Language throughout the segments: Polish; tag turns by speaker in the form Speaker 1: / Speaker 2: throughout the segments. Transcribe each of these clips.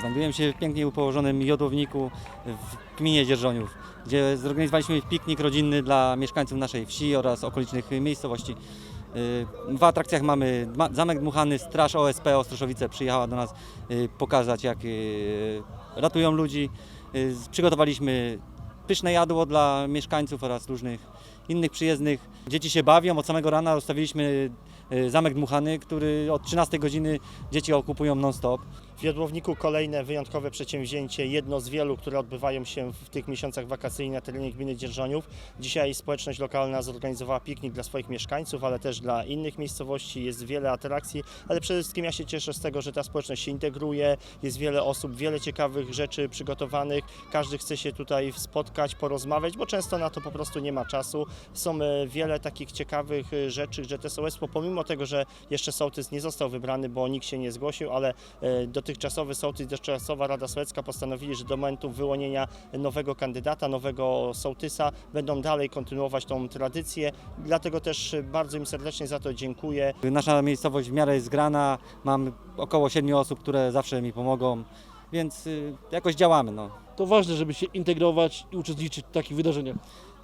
Speaker 1: Znajdujemy się w pięknie położonym jodłowniku w gminie Dzierżoniów, gdzie zorganizowaliśmy piknik rodzinny dla mieszkańców naszej wsi oraz okolicznych miejscowości. Y, W atrakcjach mamy Zamek Dmuchany, Straż OSP Ostroszowice przyjechała do nas y, pokazać jak y, ratują ludzi. Przygotowaliśmy pyszne jadło dla mieszkańców oraz różnych innych przyjezdnych. Dzieci się bawią, od samego rana rozstawiliśmy Zamek Dmuchany, który od 13 godziny dzieci okupują non-stop.
Speaker 2: W Jodłowniku kolejne wyjątkowe przedsięwzięcie, jedno z wielu, które odbywają się w tych miesiącach wakacyjnych na terenie gminy Dzierżoniów. Dzisiaj społeczność lokalna zorganizowała piknik dla swoich mieszkańców, ale też dla innych miejscowości. Jest wiele atrakcji, ale przede wszystkim ja się cieszę z tego, że ta społeczność się integruje, jest wiele osób, wiele ciekawych rzeczy przygotowanych. Każdy chce się tutaj spotkać, porozmawiać, bo często na to po prostu nie ma czasu. Są e, wiele takich ciekawych e, rzeczy, że sołectwo, pomimo tego, że jeszcze sołtys nie został wybrany, bo nikt się nie zgłosił, ale e, dotychczasowy sołtys, dotychczasowa Rada Sołecka postanowili, że do momentu wyłonienia nowego kandydata, nowego sołtysa będą dalej kontynuować tą tradycję. Dlatego też bardzo im serdecznie za to dziękuję.
Speaker 1: Nasza miejscowość w miarę jest zgrana, mam około 7 osób, które zawsze mi pomogą, więc y, jakoś działamy. No.
Speaker 3: To ważne, żeby się integrować i uczestniczyć w takich wydarzeniach.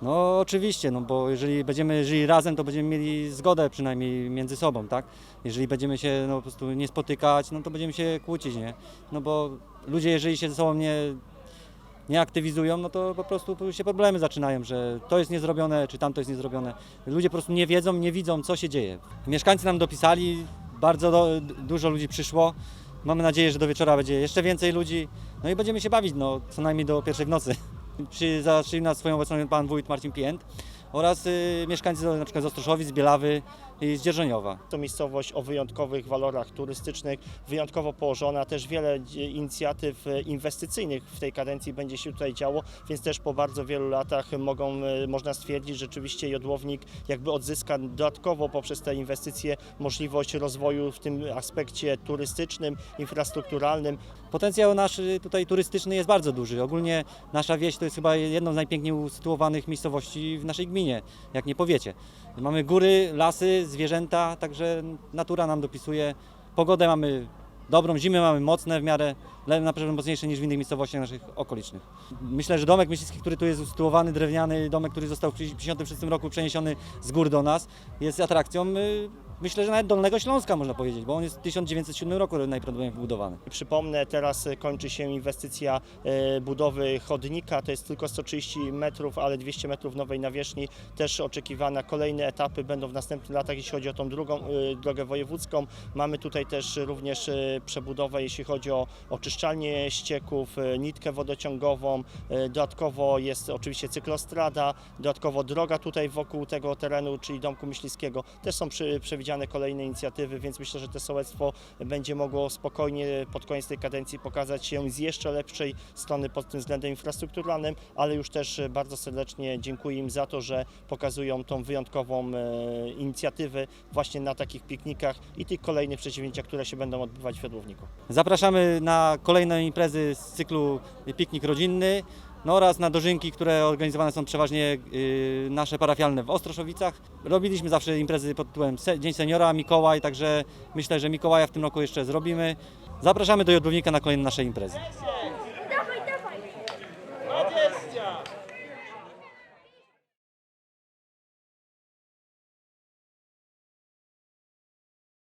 Speaker 1: No oczywiście, no bo jeżeli będziemy żyli razem, to będziemy mieli zgodę przynajmniej między sobą, tak? Jeżeli będziemy się no, po prostu nie spotykać, no to będziemy się kłócić, nie? No bo ludzie, jeżeli się ze sobą nie, nie aktywizują, no to po prostu tu się problemy zaczynają, że to jest niezrobione, czy tamto jest niezrobione. Ludzie po prostu nie wiedzą, nie widzą, co się dzieje. Mieszkańcy nam dopisali, bardzo do, dużo ludzi przyszło. Mamy nadzieję, że do wieczora będzie jeszcze więcej ludzi, no i będziemy się bawić, no co najmniej do pierwszej w nocy. Przy, zaczęli nas swoją obecność pan wójt Marcin Pięt oraz y, mieszkańcy przykład z Ostroszowic, Bielawy i z Dzierżoniowa.
Speaker 2: To miejscowość o wyjątkowych walorach turystycznych, wyjątkowo położona, też wiele inicjatyw e, inwestycyjnych w tej kadencji będzie się tutaj działo, więc też po bardzo wielu latach mogą, e, można stwierdzić, że rzeczywiście Jodłownik jakby odzyska dodatkowo poprzez te inwestycje możliwość rozwoju w tym aspekcie turystycznym, infrastrukturalnym.
Speaker 1: Potencjał nasz y, tutaj turystyczny jest bardzo duży. Ogólnie nasza wieś to jest chyba jedną z najpiękniej usytuowanych miejscowości w naszej gminie, jak nie powiecie. Mamy góry, lasy, zwierzęta, także natura nam dopisuje. Pogodę mamy dobrą, zimy mamy mocne w miarę, na pewno mocniejsze niż w innych miejscowościach naszych okolicznych. Myślę, że domek myśliwski, który tu jest usytuowany, drewniany domek, który został w 1956 roku przeniesiony z gór do nas, jest atrakcją, y, myślę, że nawet Dolnego Śląska można powiedzieć, bo on jest w 1907 roku najprawdopodobniej wybudowany.
Speaker 2: Przypomnę, teraz kończy się inwestycja e, budowy chodnika, to jest tylko 130 metrów, ale 200 metrów nowej nawierzchni, też oczekiwana. Kolejne etapy będą w następnych latach, jeśli chodzi o tą drugą e, drogę wojewódzką. Mamy tutaj też również e, przebudowę, jeśli chodzi o oczyszczalnię ścieków, nitkę wodociągową, dodatkowo jest oczywiście cyklostrada, dodatkowo droga tutaj wokół tego terenu, czyli Domku Myśliwskiego. Też są przy, kolejne inicjatywy, więc myślę, że to sołectwo będzie mogło spokojnie pod koniec tej kadencji pokazać się z jeszcze lepszej strony pod tym względem infrastrukturalnym, ale już też bardzo serdecznie dziękuję im za to, że pokazują tą wyjątkową e, inicjatywę właśnie na takich piknikach i tych kolejnych przedsięwzięciach, które się będą odbywać w Jodłowniku.
Speaker 1: Zapraszamy na kolejne imprezy z cyklu Piknik Rodzinny no oraz na dożynki, które organizowane są przeważnie y, nasze parafialne w Ostroszowicach. Robiliśmy zawsze imprezy pod tytułem Se- Dzień Seniora, Mikołaj, także myślę, że Mikołaja w tym roku jeszcze zrobimy. Zapraszamy do Jodłownika na kolejne nasze imprezy.